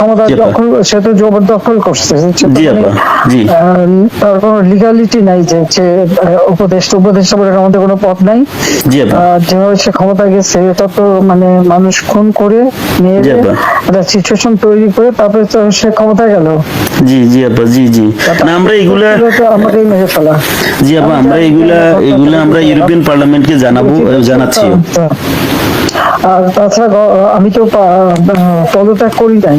ক্ষমতা দখল সে তো জবরদখল করছে সে তার কোনো লিগালিটি নাই যে উপদেষ্টা উপদেষ্টা বলে আমাদের কোনো পথ নাই। যেভাবে সে ক্ষমতা গেছে এটা তো মানে মানুষ খুন করে নিয়ে একটা সিচুয়েশন তৈরি করে তারপরে তো সে ক্ষমতা গেল। জি জি আপা জি জি। না আমরা এগুলা আমাকেই মেরে ফেলা। জি আপা আমরা এগুলা এগুলা আমরা ইউরোপিয়ান পার্লামেন্টকে জানাব জানাচ্ছি। আর তাছাড়া আমি তো পদত্যাগ করি নাই।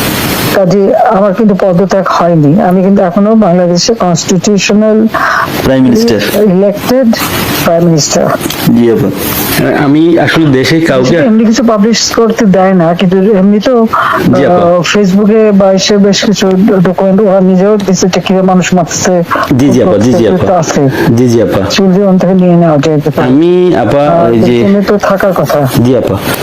কাজে আমার কিন্তু পদত্যাগ হয়নি। আমি কিন্তু এখনও বাংলাদেশের constitutional prime minister elected prime minister জি আমি আসলে দেশে কাউকে এমনি কিছু পাবলিশ করতে দেয় না কিন্তু এমনি তো। ফেসবুকে বা এসে বেশ কিছু ডকুমেন্ট ওরা নিজেও দিচ্ছে কীভাবে মানুষ মারছে জি জি আপা জি জি আপা আছে। জি জি আপা চিলড্রেন থেকে নিয়ে নেওয়া যায়। আমি আপা যে তো থাকার কথা। জি আপা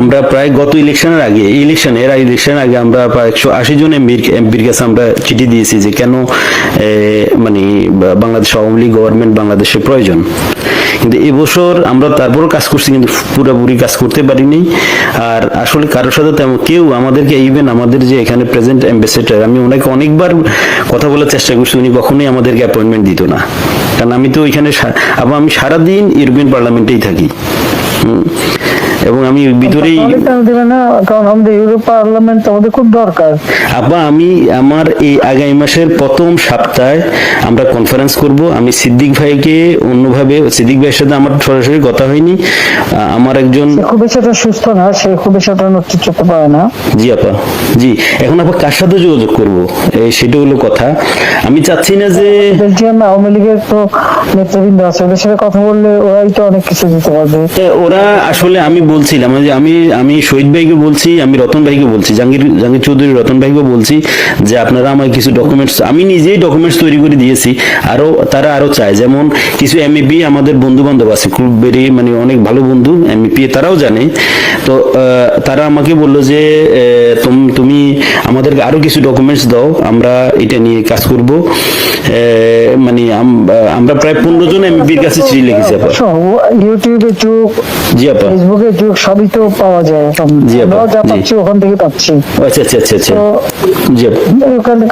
আমরা প্রায় গত ইলেকশনের আগে ইলেকশন এর আগে, ইলেকশনের আগে আমরা প্রায় একশো আশি জন এমপির এমপির কাছে আমরা চিঠি দিয়েছি যে কেন মানে বাংলাদেশ আওয়ামী লীগ গভর্নমেন্ট বাংলাদেশের প্রয়োজন। কিন্তু এবছর আমরা তারপরও কাজ করছি, কিন্তু পুরোপুরি কাজ করতে পারিনি। আর আসলে কারোর সাথে তেমন কেউ আমাদেরকে ইভেন আমাদের যে এখানে প্রেজেন্ট অ্যাম্বাসেডার আমি ওনাকে অনেকবার কথা বলার চেষ্টা করছি, উনি কখনোই আমাদেরকে অ্যাপয়েন্টমেন্ট দিত না। কারণ আমি তো আবার আমি সারাদিন ইউরোপিয়ান পার্লামেন্টেই থাকি। এবং আমি ভিতরেই তাহলে কেন দেবে না? কারণ আমাদের ইউরোপ পার্লামেন্ট আমাদের খুব দরকার। আব্বা আমি আমার এই আগামী মাসের প্রথম সপ্তাহে আমরা কনফারেন্স করব। আমি সিদ্দিক ভাইকে অন্যভাবে সিদ্দিক ভাইয়ের সাথে আমার সরাসরি কথা হয়নি। আমার একজন খুব একটা সুস্থ না সে খুব একটা নেতৃত্ব করতে পারে না। জি আপা জি এখন আপা কার সাথে যোগাযোগ করব? এই সেটা হলো কথা। আমি চাচ্ছি না যে বেলজিয়াম আওয়ামী লীগের তো নেতৃবৃন্দ আছে ওদের সাথে কথা বললে ওরাই তো অনেক কিছু দিতে পারবে। ওরা আসলে আমি বলছিলাম যে আমি আমি শহীদ ভাইকে বলছি আমি রতন ভাইকে বলছি জাহাঙ্গীর জাহাঙ্গীর চৌধুরী রতন ভাইকে বলছি যে আপনারা আমার কিছু ডকুমেন্টস আমি নিজেই ডকুমেন্টস তৈরি করে দিয়েছি। আরও তারা আরও চায় যেমন কিছু এমইপি আমাদের বন্ধু বান্ধব আছে খুব বেরি মানে অনেক ভালো বন্ধু এমইপি তারাও জানে। তো তারা আমাকে বলল যে তুমি আমাদেরকে আরও কিছু ডকুমেন্টস দাও আমরা এটা নিয়ে কাজ করব। মানে আমরা প্রায় পনেরো জন এমপির কাছে চিঠি লিখেছি আপা। ইউটিউবে যুগ জি আপা। ফেসবুকে সবই তো পাওয়া যায় আমরাও যা পাচ্ছি ওখান থেকে পাচ্ছি। আচ্ছা আচ্ছা আচ্ছা আচ্ছা। তো। ওখানে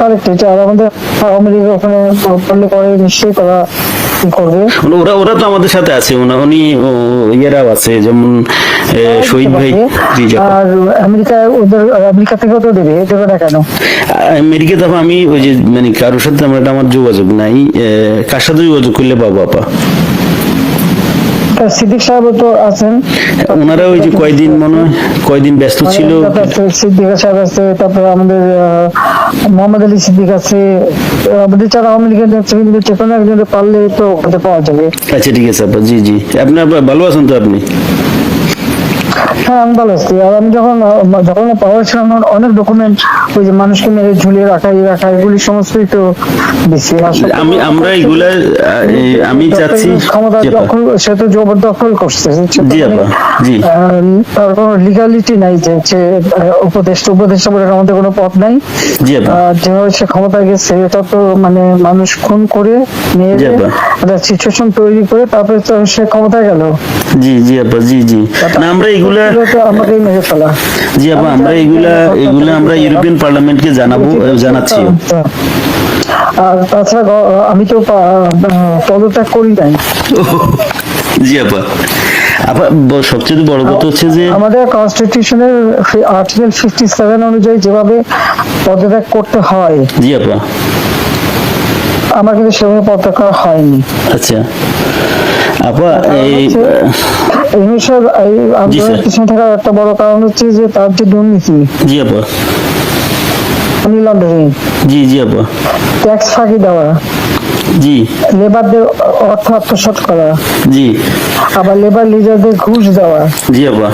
আর আমাদের আওয়ামী লীগ ওখানে পরে নিশ্চয়ই তারা করবে। ওরা ওরা তো আমাদের সাথে আছে। উনি ইয়েরাও আছে যেমন শহীদ ভাই আর আমেরিকায় ওদের আমেরিকা থেকেও তো দেবে দেবে না কেন? আমেরিকাতে আপা আমি ওই যে মানে কারোর সাথে আমার যোগাযোগ নাই। কার সাথে যোগাযোগ করলে পাবো আপা? তা সিদ্দিক সাহেব তো আছেন। ওনারা ওই যে কয়দিন মনে হয় কয়দিন ব্যস্ত ছিল? তারপরে সিদ্দিক সাহেব আছে তারপর আমাদের মোহাম্মদ আলী সিদ্দিক আছে আমাদের চার আওয়ামী লীগের নেতৃবৃন্দ যে কোনো একজন পারলে তো পাওয়া যাবে। আচ্ছা ঠিক আছে আপা জি জি। আপনি আপনার ভালো আছেন তো আপনি? হ্যাঁ আমি ভালো আছি। আর আমি যখন যখন পাওয়ার অনেক ডকুমেন্ট ওই যে মানুষকে মেরে ঝুলিয়ে রাখা এই রাখা এগুলি সমস্তই তো আসলে আমি আমরা এগুলা আমি চাচ্ছি ক্ষমতা দখল সে তো জবরদখল করছে। জি আপা, জি। তার কোনো লিগালিটি নাই যে যে আহ, উপদেষ্টা উপদেষ্টা বলে আমাদের কোনো পথ নাই। জি আপা। যেভাবে সে ক্ষমতায় গেছে এটা তো মানে মানুষ খুন করে মেরে একটা সিচুয়েশন তৈরি করে তারপরে তো সে ক্ষমতায় গেল। জি জি আপা জি জি। না আমরা এগুলা এগুলো মেরে ফেলা। জি আপা আমরা এগুলা এগুলা আমরা ইউরোপিয়ান পার্লামেন্টকে জানাব জানাচ্ছি। আর তাছাড়া আমি তো পদত্যাগ করি নাই। জি আপা আপা সবচেয়ে বড় কথা হচ্ছে যে আমাদের কনস্টিটিউশনের আর্টিকেল ফিফটি সেভেন অনুযায়ী যেভাবে পদত্যাগ করতে হয় জি আপা আমার কিন্তু সেভাবে পদত্যাগ করা হয়নি। আচ্ছা। আপা এই আন্দোলনের পিছনে থাকার একটা বড় কারণ হচ্ছে যে তার যে দুর্নীতি জি আপা। Money laundering. জি জি আপা। ট্যাক্স ফাঁকি দেওয়া জি। লেবারদের অর্থ আত্মসাৎ করা জি। আবার লেবার লিডারদের ঘুষ দেওয়া। জি আপা।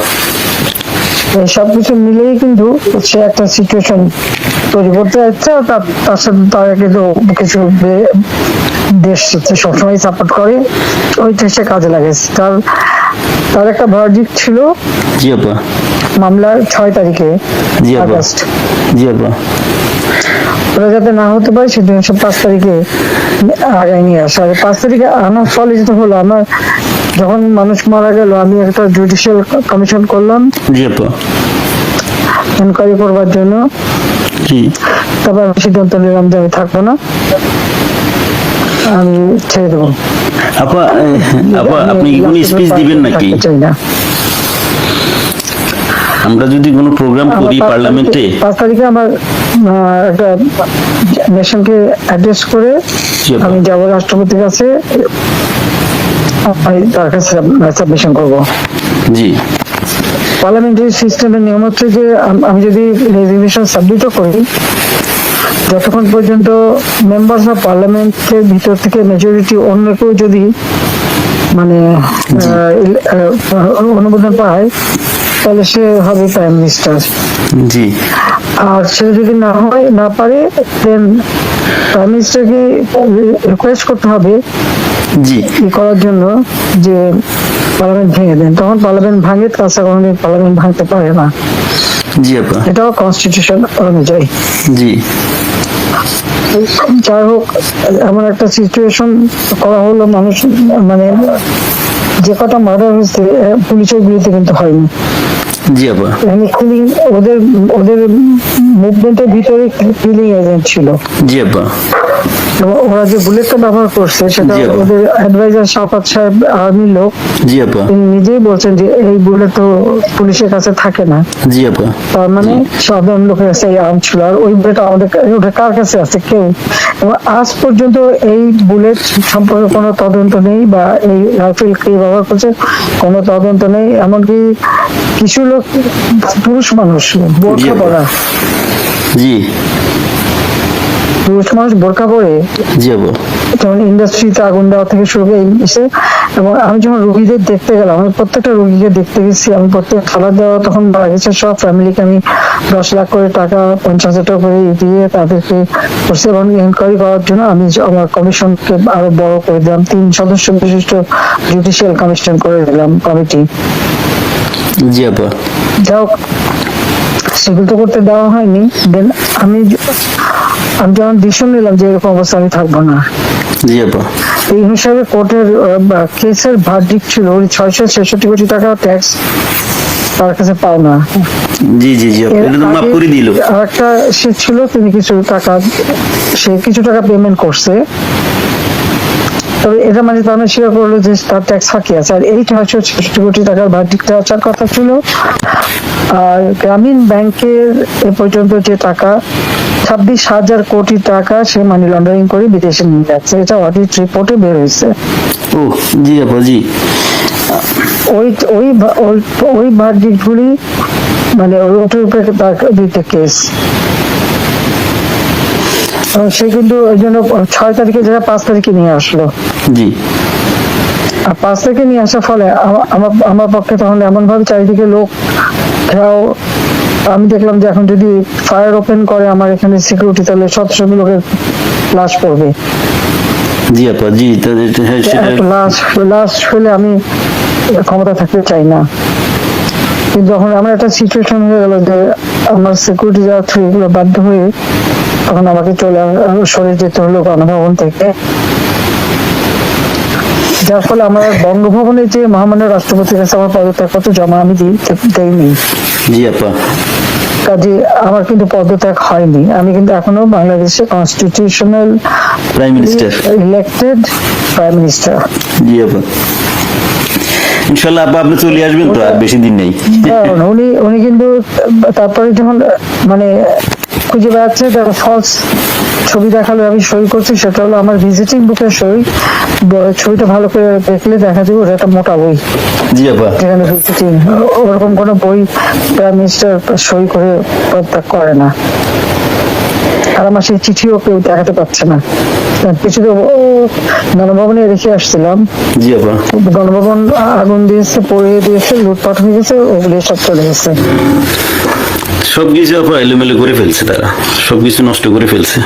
এই সব কিছু মিলেই কিন্তু সে একটা সিচুয়েশন তৈরি করতে যাচ্ছে তার তার সাথে তারা কিন্তু কিছু দেশ সবসময় সাপোর্ট করে। ওইটা সে কাজে লাগাইছে। তার তার একটা ভার্ডিক্ট ছিল জি আপা মামলার ছয় তারিখে জি আপা জি আপা ওরা যাতে না হতে পারে সেদিন সে পাঁচ তারিখে আগায় নিয়ে আসে। পাঁচ তারিখে আনার ফলে যেটা হলো আমার যখন মানুষ মারা গেল আমি একটা জুডিশিয়াল কমিশন করলাম। জি আপা এনকোয়ারি করবার জন্য। জি। তারপর আমি সিদ্ধান্ত নিলাম যে আমি থাকব না। আমি ছেড়ে দেবো। আপা আপা আপনি কোনো স্পিচ দিবেন নাকি? আমরা যদি কোনো প্রোগ্রাম করি পার্লামেন্টে পাঁচ তারিখে আমার একটা নেশনকে অ্যাড্রেস করে আমি যাব রাষ্ট্রপতির কাছে। তার কাছে সাবমিশন করব। জি। পার্লামেন্টারি সিস্টেমের নিয়ম হচ্ছে যে আমি যদি রেজিগনেশন সাবমিটও করি যতক্ষণ পর্যন্ত মেম্বার্স অফ পার্লামেন্টের ভিতর থেকে মেজরিটি অন্য কেউ যদি মানে অনুমোদন পায় তাহলে সে হবে প্রাইম মিনিস্টার জি। আর সে যদি না হয় না পারে দেন প্রাইম মিনিস্টারকে রিকোয়েস্ট করতে হবে জি। করার জন্য যে পার্লামেন্ট ভেঙে দেন। তখন পার্লামেন্ট ভাঙে তাছাড়া কোনোদিন পার্লামেন্ট ভাঙতে পারে না। জি আপা। এটাও কনস্টিটিউশন অনুযায়ী। জি। যাই হোক এমন একটা সিচুয়েশন করা হলো মানুষ মানে যে কটা মার্ডার হয়েছে পুলিশের বিরুদ্ধে কিন্তু হয়নি। জি আপা। মানে কিলিং ওদের ওদের মুভমেন্টের ভিতরে কিলিং এজেন্ট ছিল। জি আপা। ওরা যে বুলেটটা ব্যবহার করছে সেটা ওদের অ্যাডভাইজার শাফাত সাহেব আর্মির লোক জি আপা তিনি নিজেই বলছেন যে এই বুলেট তো পুলিশের কাছে থাকে না। জি আপা তার মানে সাধারণ লোকের কাছে এই আর্ম ছিল আর ওই বুলেট আমাদের ওটা কার কাছে আছে? কেউ? এবং আজ পর্যন্ত এই বুলেট সম্পর্কে কোনো তদন্ত নেই বা এই রাইফেল কে ব্যবহার করছে কোনো তদন্ত নেই এমনকি কিছু লোক পুরুষ মানুষ বোরখা। পরা জি। পুরুষ মানুষ বোরখা পরে যেমন ইন্ডাস্ট্রিতে আগুন দেওয়া থেকে শুরু করে এসে এবং আমি যখন রুগীদের দেখতে গেলাম আমি প্রত্যেকটা রুগীকে দেখতে গেছি আমি প্রত্যেক খাবার দেওয়া তখন সব ফ্যামিলিকে আমি দশ লাখ করে টাকা পঞ্চাশ হাজার টাকা করে দিয়ে তাদেরকে করছি এবং এনকোয়ারি করার জন্য আমি আমার কমিশনকে আরও বড় করে দিলাম তিন সদস্য বিশিষ্ট জুডিশিয়াল কমিশন করে দিলাম কমিটি জি আপা যাই হোক সেগুলো তো করতে দেওয়া হয়নি। দেন আমি আমি যখন ডিসিশন নিলাম যে এরকম অবস্থা আমি থাকব না। এই হিসাবে কোর্টের কেসের ভার্ডিক ছিল ওই ছয়শো ছেষট্টি কোটি টাকা ট্যাক্স তার কাছে পাও না। জি জি জি মাফ করে দিল। একটা সে ছিল তিনি কিছু টাকা সে কিছু টাকা পেমেন্ট করছে। তবে এটা মানে তার স্বীকার করল যে তার ট্যাক্স ফাঁকি আছে। আর এই ছয়শো ছেষট্টি কোটি টাকার ভার্ডিকটা আসার কথা ছিল। আর গ্রামীণ ব্যাংকের এ পর্যন্ত যে টাকা ছাব্বিশ হাজার কোটি টাকা সে মানি লন্ডারিং করে বিদেশে নিয়ে যাচ্ছে। এটা অডিট রিপোর্টে বের হয়েছে। ও জি আপা জি। ওই ওই ওই- ভার্ডিক্টগুলি মানে ওটার উপরে তার দিতে কেস সে কিন্তু ওই জন্য ছয় তারিখে যারা পাঁচ তারিখে নিয়ে আসলো। জি। আর পাঁচ তারিখে নিয়ে আসার ফলে আমার আমার পক্ষে তখন এমন ভাবে চারিদিকে লোক ঘেরাও আমি দেখলাম যে এখন যদি ফায়ার ওপেন করে আমার এখানে সিকিউরিটি তাহলে শত শত লোকের লাশ পড়বে। জি আপা জি হ্যাঁ, লাশ আমি ক্ষমতা থাকতে চাই না। কিন্তু যখন আমার একটা সিচুয়েশন হয়ে গেল যে আমার সিকিউরিটি যাওয়া থ্রু এগুলো বাধ্য হয়ে তখন আমাকে চলে সরে যেতে হলো গণভবন থেকে। যার ফলে আমার বঙ্গভবনে যে মহামান্য রাষ্ট্রপতির কাছে আমার পদত্যাগপত্র জমা আমি দিই দেইনি। জি আপা। কাজে আমার কিন্তু পদত্যাগ হয়নি। আমি কিন্তু এখনও বাংলাদেশে constitutional prime minister elected prime minister জি আপা। ইনশাল্লাহ আপা আপনি চলে আসবেন তো আর বেশি দিন নেই। উনি উনি কিন্তু তারপরে যখন মানে খুঁজে বেড়াচ্ছে ফলস ছবি দেখাল আমি সই করছি সেটা হলো আমার ভিজিটিং বুকের সই। ছবিটা ভালো করে দেখলে দেখা যাবে ওটা একটা মোটা বই। জি আপা। যেখানে ভিজিটিং ওরকম কোনো বই প্রাইম মিনিস্টার সই করে পদত্যাগ করে না। আর আমার সেই চিঠিও কেউ দেখাতে পারছে না। কিছু তো ও গণভবনে রেখে আসছিলাম। গণভবন আগুন দিয়েছে পড়িয়ে দিয়েছে লুটপাট হয়ে গেছে ওগুলি সব চলে গেছে। সবকিছু আপা এলোমেলো করে ফেলছে তারা। সবকিছু নষ্ট করে ফেলছে।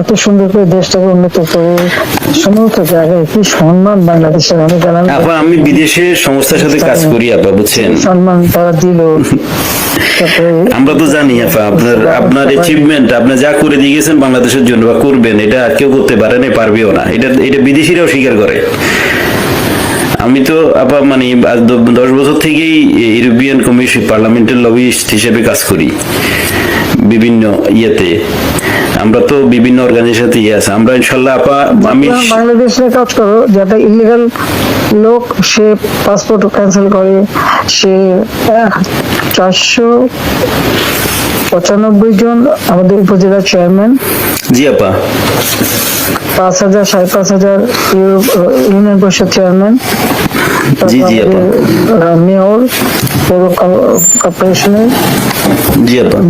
এত সুন্দর করে দেশটাকে উন্নত করে সমস্ত জায়গায় কি সম্মান বাংলাদেশের আপা আমি বিদেশে সংস্থার সাথে কাজ করি আপা বুঝছেন? সম্মান তারা দিল। আমরা তো জানি আপা আপনার আপনার অ্যাচিভমেন্ট আপনি যা করে দিয়ে গেছেন বাংলাদেশের জন্য বা করবেন এটা কেউ করতে পারে না পারবেও না। এটা এটা বিদেশিরাও স্বীকার করে। আমি তো আবার মানে দশ বছর থেকেই ইউরোপিয়ান কমিশন পার্লামেন্টের লবিস্ট হিসেবে কাজ করি বিভিন্ন ইয়েতে। আমরা তো বিভিন্ন অর্গানাইজেশন ইয়ে আছে আমরা ইনশাল্লাহ আপা আমি বাংলাদেশে কাজ করো যাতে ইলিগাল লোক সে পাসপোর্ট ক্যান্সেল করে সে চারশো পঁচানব্বই জন আমাদের উপজেলার চেয়ারম্যান জি আপা পাঁচ হাজার সাড়ে পাঁচ হাজার ইউনিয়ন পরিষদ চেয়ারম্যান জি, জি, আপা। মেয়র পৌর কর্পোরেশনের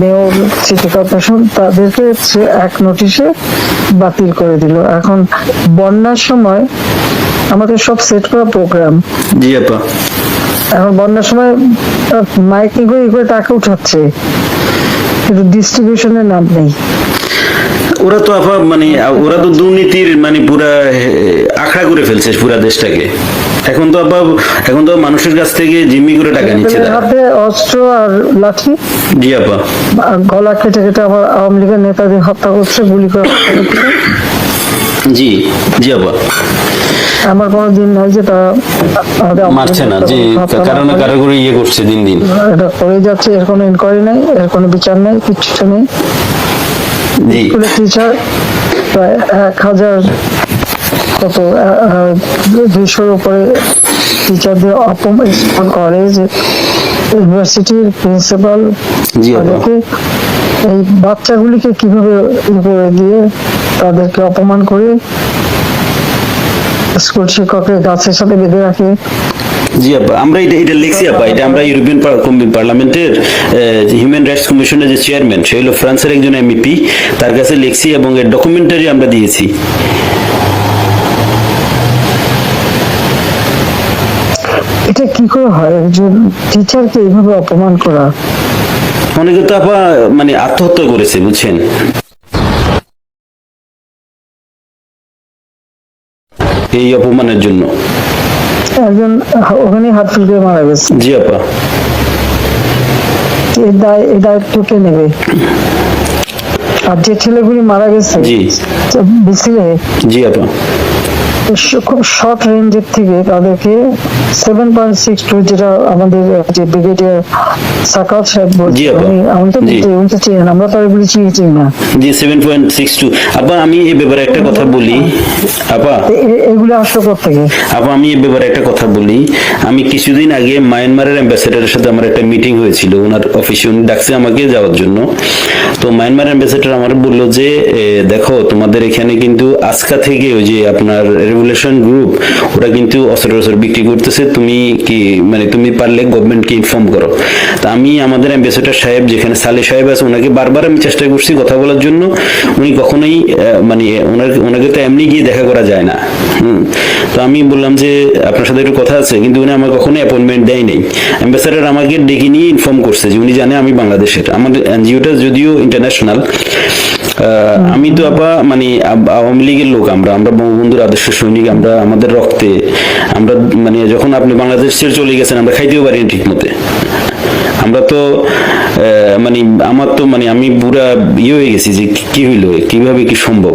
মেয়র সিটি কর্পোরেশন তাদেরকে এক নোটিশে বাতিল করে দিল। এখন বন্যার সময় আমাদের সব সেট করা প্রোগ্রাম জি আপা এখন বন্যার সময় মাইকিং করে করে টাকা উঠাচ্ছে। কিন্তু ডিস্ট্রিবিউশনের নাম নেই। ওরা তো আপা মানে ওরা তো দুর্নীতির মানে পুরা আখড়া করে ফেলছে পুরা দেশটাকে। এখন তো আপা এখন তো মানুষের কাছ থেকে জিম্মি করে টাকা নিচ্ছে হাতে অস্ত্র আর লাঠি? জি আপা। গলা কেটে কেটে আমার আওয়ামী লীগের নেতাদের হত্যা করছে গুলি করে জি জি আপা। আমার কোনো দিন নাই যে তারা মারছে না যে কারণে করে। কারও করে ইয়ে করছে দিন দিন। এটা করে যাচ্ছে এর কোনো ইনকোয়ারি নেই এর কোনো বিচার নাই কিচ্ছু নেই। স্কুলের টিচার প্রায় এক হাজার কত দুইশোর উপরে টিচারদের অপমান করে যে ইউনিভার্সিটির প্রিন্সিপাল তাদেরকে এই বাচ্চাগুলিকে কীভাবে করে দিয়ে তাদেরকে অপমান করে স্কুল শিক্ষকের গাছের সাথে বেঁধে রাখে? জি আপা আমরা এটা এটা লিখছি আপা এটা আমরা ইউরোপিয়ান পার- পার্লামেন্টের হিউম্যান রাইটস কমিশনের যে চেয়ারম্যান সে হলো ফ্রান্সের একজন এমপি তার কাছে লিখছি এবং এর ডকুমেন্টারি আমরা দিয়েছি। এটা কি করে হয়? একজন টিচারকে এইভাবে অপমান করা? অনেকে তো আপা মানে আত্মহত্যা করেছে বুঝছেন? এই অপমানের জন্য। একজন ওখানে হাত করে মারা গেছে। জি আপা। এই দায় দায়িত্ব কে নেবে? আর যে ছেলেগুলি মারা গেছে জি। মিছিলে জি আপা। খুব শর্ট রেঞ্জের থেকে তাদেরকে সেভেন পয়েন্ট সিক্স টু যেটা আমাদের যে ব্রিগেডিয়ার সাহেব আমি তো উনি তো চিনেন আমরা তো এগুলি চিনি চিনি না। জি সেভেন পয়েন্ট সিক্স টু আপা আমি এই ব্যাপারে একটা কথা বলি। আপা এ- এগুলো আসলো আপা আমি এই ব্যাপারে একটা কথা বলি। আমি কিছুদিন আগে মায়ানমারের অ্যাম্বাসেডারের সাথে আমার একটা মিটিং হয়েছিল। ওনার অফিসে উনি ডাকছে আমাকে যাওয়ার জন্য। তো মায়ানমার অ্যাম্বাসেডার আমার বলল যে দেখো তোমাদের এখানে কিন্তু আজকা থেকে ওই যে আপনার রেগুলেশন গ্রুপ ওরা কিন্তু অস্ত্র টস্ত্র বিক্রি করতেছে, তুমি কি মানে তুমি পারলে গভর্নমেন্টকে ইনফর্ম করো। তা আমি আমাদের অ্যাম্বাসেডর সাহেব, যেখানে সালে সাহেব আছে, ওনাকে বারবার আমি চেষ্টা করছি কথা বলার জন্য। উনি কখনোই মানে ওনার, ওনাকে তো এমনি গিয়ে দেখা করা যায় না। তো আমি বললাম যে, আপনার সাথে একটু কথা আছে, কিন্তু উনি আমার কখনো অ্যাপয়েন্টমেন্ট দেয় নাই। অ্যাম্বাসেডর আমাকে ডেকে নিয়ে ইনফর্ম করছে যে, উনি জানে আমি বাংলাদেশের। আমাদের এনজিওটা যদিও ইন্টারন্যাশনাল আমি তো আপা মানে আওয়ামী লীগের লোক আমরা আমরা বঙ্গবন্ধুর আদর্শ সৈনিক, আমরা আমাদের রক্তে, আমরা মানে যখন আপনি বাংলাদেশ ছেড়ে চলে গেছেন, আমরা খাইতেও পারিনি ঠিক মতে আমরা তো মানে আমার তো মানে আমি পুরা ইয়ে হয়ে গেছি যে কি হইল, কীভাবে কি সম্ভব?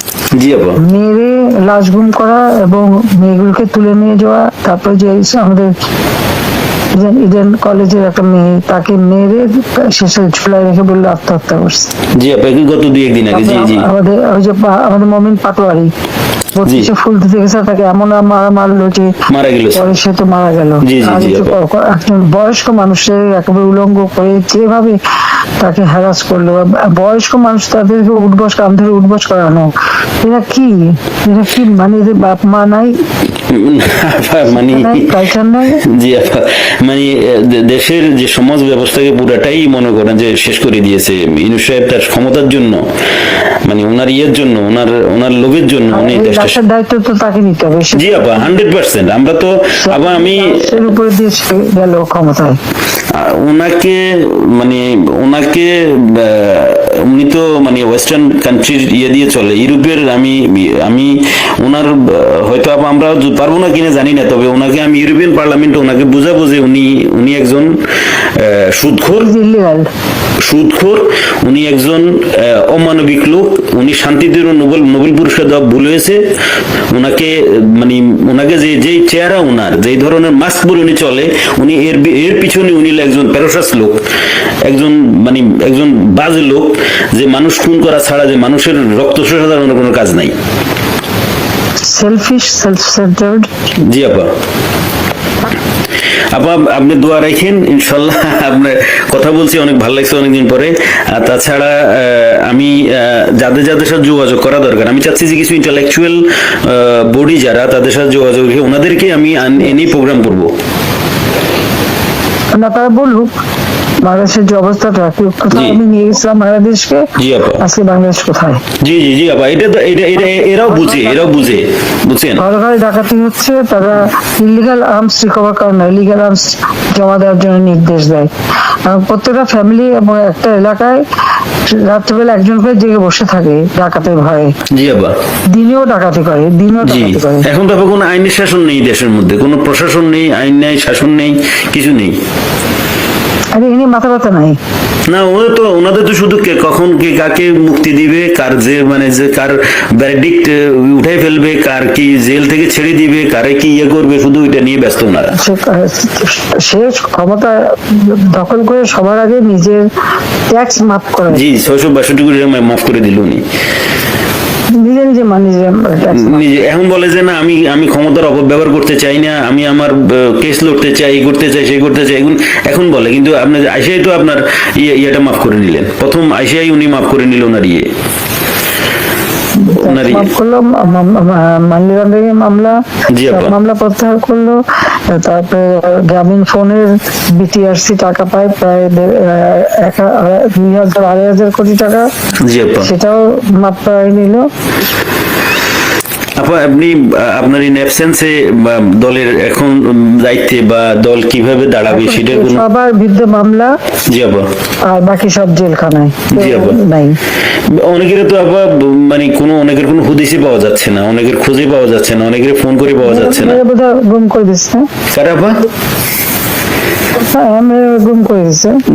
জি মেরে লাশ গুম করা এবং মেয়েগুলোকে তুলে নিয়ে যাওয়া তারপরে যে আমাদের ইডেন- কলেজের একটা মেয়ে তাকে মেরে শেষে রেখে বলল আত্মহত্যা করছে। জি গত দুই একদিন আগে? জি জি। আমাদের ওই যে আমাদের মমিন পাটোয়ারি বত্রিশে ফুল দিতে গেছে তাকে এমন মারা মারলো যে মারা গেল পরে সে তো মারা গেল। একজন বয়স্ক মানুষের একেবারে উলঙ্গ করে যেভাবে তাকে হ্যারাস করল বয়স্ক মানুষ তাদেরকে উঠবস কাম ধরে উঠবস করানো এরা কি? এরা কি মানে এদের বাপ মা নাই? মানে জি আপা মানে দেশের যে সমাজ ব্যবস্থাকে পুরাটাই মনে করেন যে শেষ করে দিয়েছে। ইনুস সাহেব তার ক্ষমতার জন্য মানে ওনার ইয়ের জন্য ওনার ওনার লোভের জন্য উনি দেশটা দায়িত্ব তো তাকে নিতে হবে জি আপা হান্ড্রেড পার্সেন্ট আমরা তো আবার আমি উপরে দিয়ে গেল ক্ষমতায়। ওনাকে মানে ওনাকে উনি তো মানে ওয়েস্টার্ন কান্ট্রির ইয়ে দিয়ে চলে। ইউরোপের আমি আমি ওনার হয়তো আমরা পারব না কিনা জানি না তবে ওনাকে আমি ইউরোপিয়ান পার্লামেন্টে ওনাকে বুঝাবো যে উনি উনি একজন সুদখোর। সুদখোর উনি একজন অমানবিক লোক উনি শান্তিতে নোবেল নোবেল পুরস্কার দেওয়া ভুল হয়েছে। ওনাকে মানে ওনাকে যে যেই চেহারা ওনার যেই ধরনের মাস্ক পরে উনি চলে উনি এর এর পিছনে উনি একজন প্যারোসাস লোক একজন মানে একজন বাজে লোক যে মানুষ খুন করা ছাড়া যে মানুষের রক্ত শোষা ধরনের কোনো কাজ নাই। সেলফিশ সেলফ সেন্টার্ড জি আপা। আপা আপনি দোয়া রাখেন ইনশাল্লাহ আপনার কথা বলছি অনেক ভালো লাগছে অনেকদিন পরে। আর তাছাড়া আমি যাদের যাদের সাথে যোগাযোগ করা দরকার আমি চাচ্ছি যে কিছু ইন্টালেকচুয়াল বডি যারা তাদের সাথে যোগাযোগ রেখে ওনাদেরকে আমি এনেই প্রোগ্রাম করব। তারা বলুক। বাংলাদেশের যে অবস্থাটা কোথায়? আমি নিয়ে গেছিলাম বাংলাদেশকে। জি আজকে বাংলাদেশ কোথায়? জি জি জি আপা। এটা এরাও বুঝে এরাও বুঝে বুঝছেন? ঘরে ডাকাতি হচ্ছে তারা ইলিগাল আর্মস রিকভার করে না ইলিগাল আর্মস জমা দেওয়ার জন্য নির্দেশ দেয়। প্রত্যেকটা ফ্যামিলি এবং একটা এলাকায় রাত্রিবেলা একজন করে জেগে বসে থাকে ডাকাতের ভয়ে। জি আপা। দিনেও ডাকাতি করে দিনেও ডাকাতি করে। এখন তো কোনো আইনের শাসন নেই দেশের মধ্যে কোনো প্রশাসন নেই আইন নেই শাসন নেই কিছু নেই। আরে এনে মাথা ব্যথা নাই? না ওদের তো ওনাদের তো শুধু কে কখন কে কাকে মুক্তি দিবে কার যে মানে যে কার ব্যারেডিক্ট উঠাই ফেলবে কার কি জেল থেকে ছেড়ে দিবে কারে কি ইয়ে করবে শুধু এটা নিয়ে ব্যস্ত ওনারা। সে ক্ষমতা দখল করে সবার আগে নিজের ট্যাক্স মাফ করে জি ছয়শো বাষট্টি কোটি টাকা মাফ করে দিল উনি। মানে নিজে নিজে এখন বলে যে না, আমি আমি ক্ষমতার অপব্যবহার করতে চাই না, আমি আমার কেস লড়তে চাই করতে চাই, সেই করতে চাই এখন এখন বলে। কিন্তু আপনার, আইসিআই তো আপনার ইয়ে ইয়েটা মাফ করে নিলেন। প্রথম আইসিআই উনি মাফ করে নিল ওনার ইয়ে। ওনার ইয়ে করল মানি লন্ডারিং মামলা জি মামলা প্রত্যাহার করল তারপরে গ্রামীণ ফোনের বিটিআরসি টাকা পায় প্রায় দুই হাজার আড়াই হাজার কোটি টাকা। জি আপা সেটাও মাপ নিল। আপা আপনি আপনার ইন অ্যাবসেন্সে দলের এখন দায়িত্বে বা দল কীভাবে দাঁড়াবে সেটার কোনো সবার বিরুদ্ধে মামলা। জি আপা আর বাকি সব জেলখানায়। জি আপা। নাই। অনেকের তো আবার মানে কোনো অনেকের কোনো হুদিসই পাওয়া যাচ্ছে না অনেকের খুঁজে পাওয়া যাচ্ছে না অনেকের ফোন করে পাওয়া যাচ্ছে না। গুম করে দিচ্ছে। কার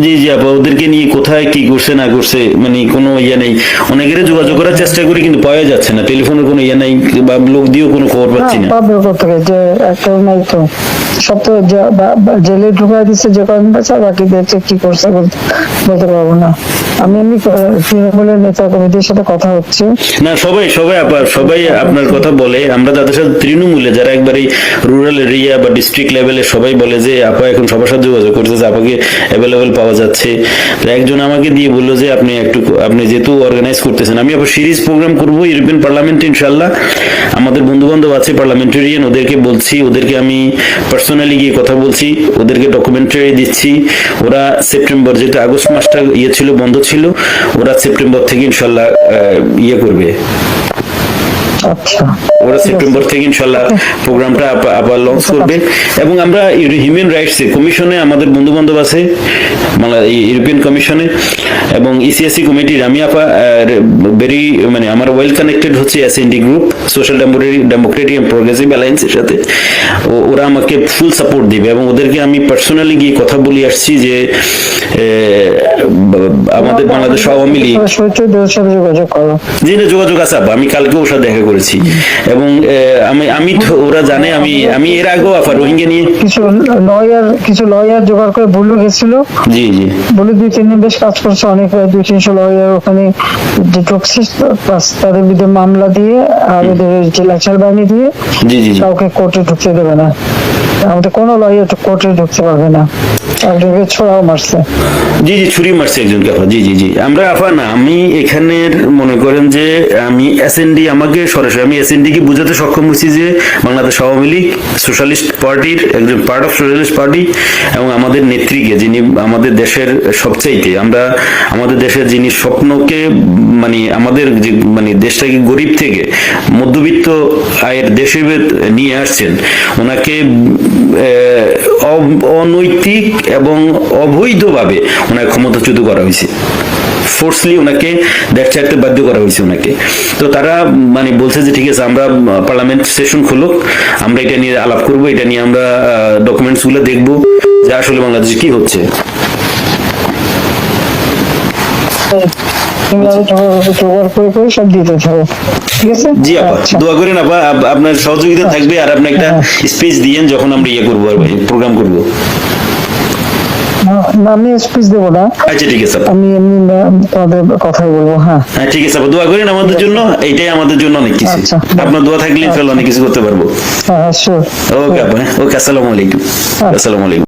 জি জি আপা ওদেরকে নিয়ে কোথায় কি করছে না করছে মানে কোনো ইয়ে নেই। অনেকের যোগাযোগ করার চেষ্টা করি কিন্তু পাওয়া যাচ্ছে না। টেলিফোনের কোনো ইয়ে নাই বা লোক দিয়েও কোনো খবর পাচ্ছি না। পাবে কোথেকে যে একটা নাই তো। সব তো জেলে ঢুকাই দিচ্ছে যে কি করছে বলতে বলতে পারব না। আমি এমনি তৃণমূলের নেতা কমিটির সাথে কথা হচ্ছে। না সবাই সবাই আপা সবাই আপনার কথা বলে। আমরা তাদের সাথে তৃণমূলে যারা একবারে রুরাল এরিয়া বা ডিস্ট্রিক্ট লেভেলে সবাই বলে যে আপা এখন সবার সাথে যোগাযোগ করতেছে আপাকে অ্যাভেলেবেল পাওয়া যাচ্ছে। একজন আমাকে দিয়ে বলল যে আপনি একটু, আপনি যেহেতু অর্গানাইজ করতেছেন, আমি আবার সিরিজ প্রোগ্রাম করব ইউরোপিয়ান পার্লামেন্ট ইনশাল্লাহ আমাদের বন্ধু বান্ধব আছে পার্লামেন্টারিয়ান ওদেরকে বলছি, ওদেরকে আমি পার্সোনালি গিয়ে কথা বলছি, ওদেরকে ডকুমেন্টারি দিচ্ছি। ওরা সেপ্টেম্বর যেহেতু আগস্ট মাসটা ইয়ে ছিল, বন্ধ ছিল, ওরা সেপ্টেম্বর থেকে ইনশাল্লাহ ইয়ে করবে। আচ্ছা। ওরা সেপ্টেম্বর থেকে ইনশাল্লাহ প্রোগ্রামটা আবার লঞ্চ করবে। এবং আমরা হিউম্যান রাইটস কমিশনে আমাদের বন্ধু বান্ধব আছে ইউরোপিয়ান কমিশনে এবং ইসিএসসি কমিটির আমি আপা ভেরি মানে আমার ওয়েল কানেক্টেড হচ্ছে SND group social democratic and progressive অ্যালায়েন্সের সাথে। ওরা আমাকে ফুল সাপোর্ট দিবে এবং ওদেরকে আমি পার্সোনালি গিয়ে কথা বলে আসছি যে আমাদের বাংলাদেশ আওয়ামী লীগ জি না যোগাযোগ আছে আপা। আমি কালকে ওর সাথে দেখা করেছি। এবং আমি আমি তো ওরা জানে আমি আমি এর আগেও আপা রোহিঙ্গা নিয়ে কিছু লয়ার কিছু লয়ার জোগাড় করে বলু গেছিল। জি জি। বলে দুই তিন দিন বেশ কাজ করছে অনেক দুই তিনশো লয়ার ওখানে যে ঢুকছে প্লাস তাদের বিরুদ্ধে মামলা দিয়ে আর ওদের যে লেকচার বাহিনী দিয়ে জি জি জি। কাউকে কোর্টে ঢুকতে দেবে না। আমাদের কোনো লয়ার কোর্টে ঢুকতে পারবে না। জি জি, ছুরি মারছে জি জি জি। আমরা না, আমি মনে করেন যে আমি এসএনডি আমাকে সরাসরি আমি এসএনডি কে বুঝাতে সক্ষম হয়েছি যে বাংলাদেশ আওয়ামী লীগ সোশ্যালিস্ট পার্টির একজন পার্ট অফ সোশ্যালিস্ট পার্টি এবং আমাদের নেত্রীকে, যিনি আমাদের দেশের সবচাইতে, আমরা আমাদের দেশের যিনি স্বপ্নকে মানে আমাদের যে মানে দেশটাকে গরিব থেকে মধ্যবিত্ত আয়ের দেশে নিয়ে আসছেন, ওনাকে অনৈতিক এবং অবৈধভাবে ওনাকে ক্ষমতাচ্যুত করা হয়েছে। ফোর্সলি ওনাকে দেশ ছাড়তে বাধ্য করা হয়েছে ওনাকে। তো তারা মানে বলছে যে, ঠিক আছে, আমরা, পার্লামেন্ট সেশন খুলুক, আমরা এটা নিয়ে আলাপ করব, এটা নিয়ে আমরা ডকুমেন্টসগুলো দেখব যে আসলে বাংলাদেশে কি হচ্ছে। তুমি আরও জোগাড় জোগাড় করে করে সব দিতে থাকো। ঠিক আছে? জি আপা আচ্ছা। দোয়া করেন আপা আপনার সহযোগিতা থাকবে আর আপনি একটা স্পেস দিয়েন যখন আমরা ইয়ে করব আর প্রোগ্রাম করব। না- আমি স্পিচ দেবো না। আচ্ছা ঠিক আছে আমি এমনি তোমাদের কথাই বলব হ্যাঁ। হ্যাঁ ঠিক আছে দোয়া করেন আমাদের জন্য এইটাই আমাদের জন্য অনেক কিছু। আচ্ছা। আপনার দোয়া থাকলে অনেক কিছু করতে পারব। হ্যাঁ শিওর ওকে আপা ওকে আসসালামু আলাইকুম। আসসালামু আলাইকুম।